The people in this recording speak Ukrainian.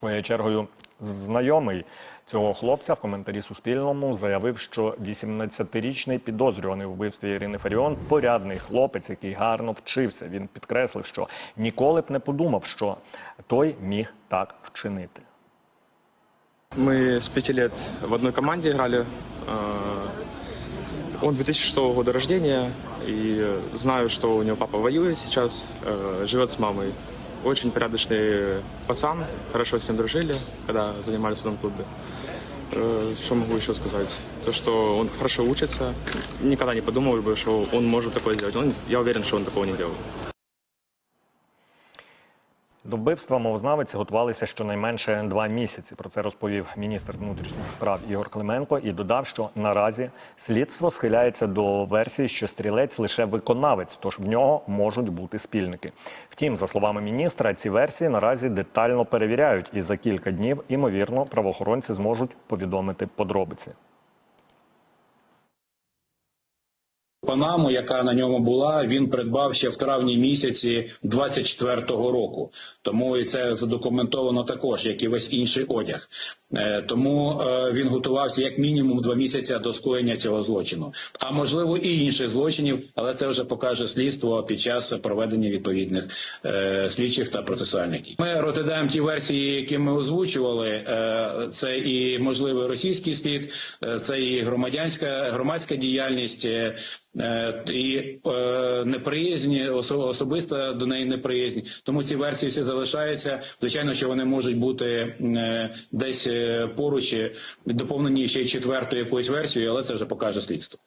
Своєю чергою, знайомий цього хлопця в коментарі Суспільному заявив, що 18-річний підозрюваний у вбивстві Ірини Фаріон порядний хлопець, який гарно вчився. Він підкреслив, що ніколи б не подумав, що той міг так вчинити. Мы с пяти лет в одной команде играли. Э, Он 2006 года рождения, и знаю, что у него папа воюет сейчас, э, живет с мамой. Очень порядочный пацан, хорошо с ним дружили, когда занимались в одном клубе. Э, Что могу еще сказать? То, что он хорошо учится. Никогда не подумал бы, что он может такое сделать. Он, я уверен, что он такого не делал. До вбивства мовознавиці готувалися щонайменше два місяці. Про це розповів міністр внутрішніх справ Ігор Клименко і додав, що наразі слідство схиляється до версії, що стрілець лише виконавець, тож в нього можуть бути спільники. Втім, за словами міністра, ці версії наразі детально перевіряють, і за кілька днів, імовірно, правоохоронці зможуть повідомити подробиці. Панаму, яка на ньому була, він придбав ще в травні місяці 24-го року. Тому і це задокументовано також, як і весь інший одяг. Е, Тому е, він готувався як мінімум два місяці до скоєння цього злочину. А можливо і інших злочинів, але це вже покаже слідство під час проведення відповідних е, слідчих та процесуальних дій. Ми розглядаємо ті версії, які ми озвучували. Це і можливий російський слід, це і громадянська громадська діяльність. Е, Е, і неприязні, особисто до неї неприязні. Тому ці версії всі залишаються. Звичайно, що вони можуть бути е, десь е, поруч, е, доповнені ще четвертою якоюсь версією, але це вже покаже слідство.